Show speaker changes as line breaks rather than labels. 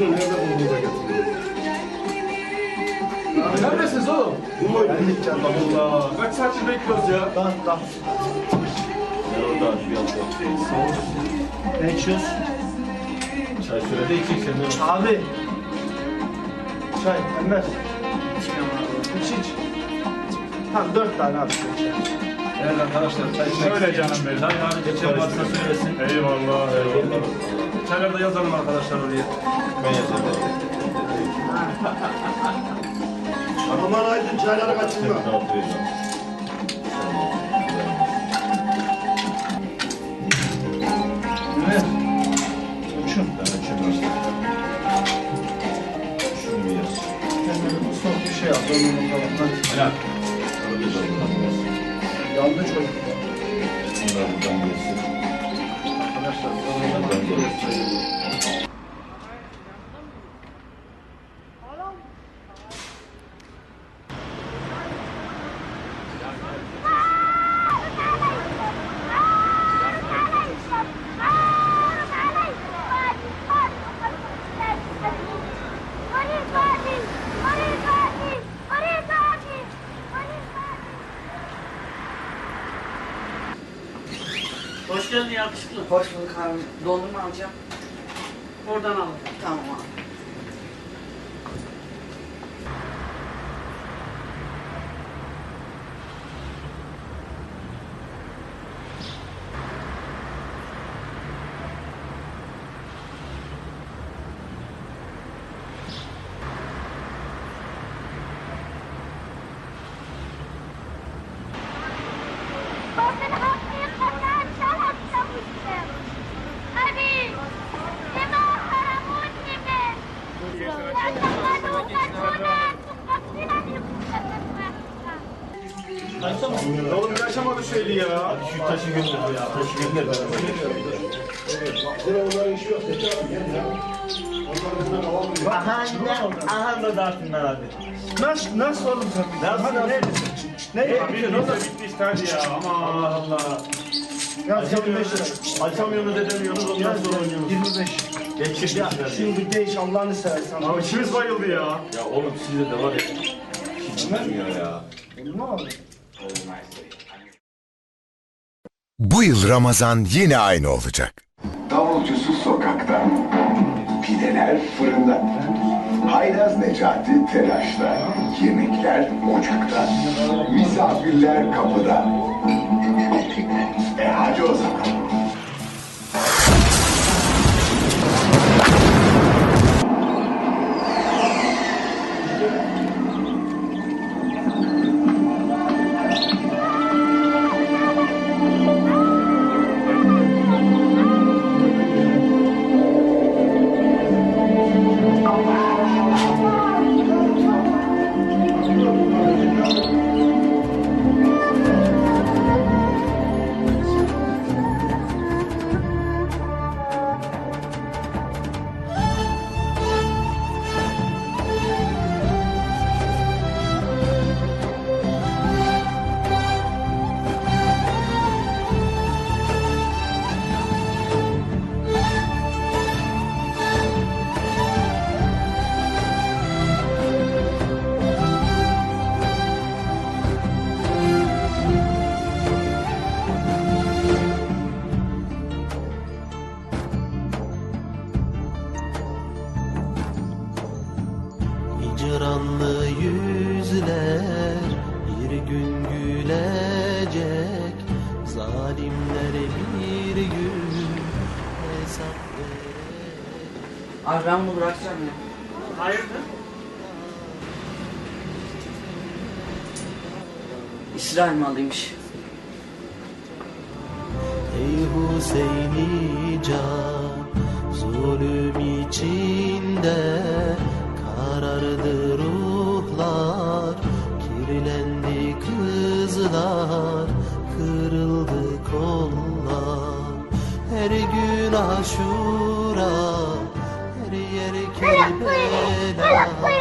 Bunu nerede bulduğunuza getiriyor?
Neredesiniz oğlum?
Bu mu?
Allah. Kaç saattir bekliyoruz ya?
Daha daha.
Oradan bir anda.
Ne içiyorsun?
Çay söyle de içeyim sen.
Abi. Çay, Enver. İç iç. Tamam dört tane abi.
Evet arkadaşlar çay içmek
Şöyle
isteyen-
canım benim.
Çay hariç geçen varsa söylesin.
Eyvallah eyvallah. Çayları da yazalım arkadaşlar oraya.
Ben yazarım.
Aman aydın çayları kaçırma.
Enver. Uçun.
Ben işte. Şunu bir yaz.
Soğuk bir şey yap. Falan. Hadi.
Helal.
Yandı çocuk.
Bunlar buradan gelsin.
Arkadaşlar.
Buradan gelsin.
Hoş geldin yakışıklı.
Hoş bulduk abi. Dondurma alacağım.
Oradan alın.
Tamam abi.
Oğlum yaşamadı şeyli ya.
Şu taşı gönder ya. Taşı gönder.
Aha ne? Aha da dağıtınlar abi. Nasıl, nasıl oğlum sen? Nasıl, neredesin? Ne yapıyorsun oğlum?
bitti işte hadi ya. Ama Allah.
Ya 25 lira.
Açamıyorsunuz edemiyorsunuz ondan sonra oynuyorsunuz.
25.
Geçirdik
Ya bir değiş Allah'ını seversen.
Abi içimiz bayıldı ya.
Ya oğlum sizde de var ya. Hiç ya.
Ne oldu?
Bu yıl Ramazan yine aynı olacak.
Davulcusu sokakta, pideler fırında, haylaz Necati telaşta, yemekler ocakta, misafirler kapıda.
Hicranlı yüzler bir gün gülecek Zalimler bir gün hesap verecek
Abi ben bunu bırakacağım ya.
Hayırdır?
İsrail malıymış.
Ey Hüseyin'i can sancılar Kırıldı kollar. Her gün aşura Her yer kerbela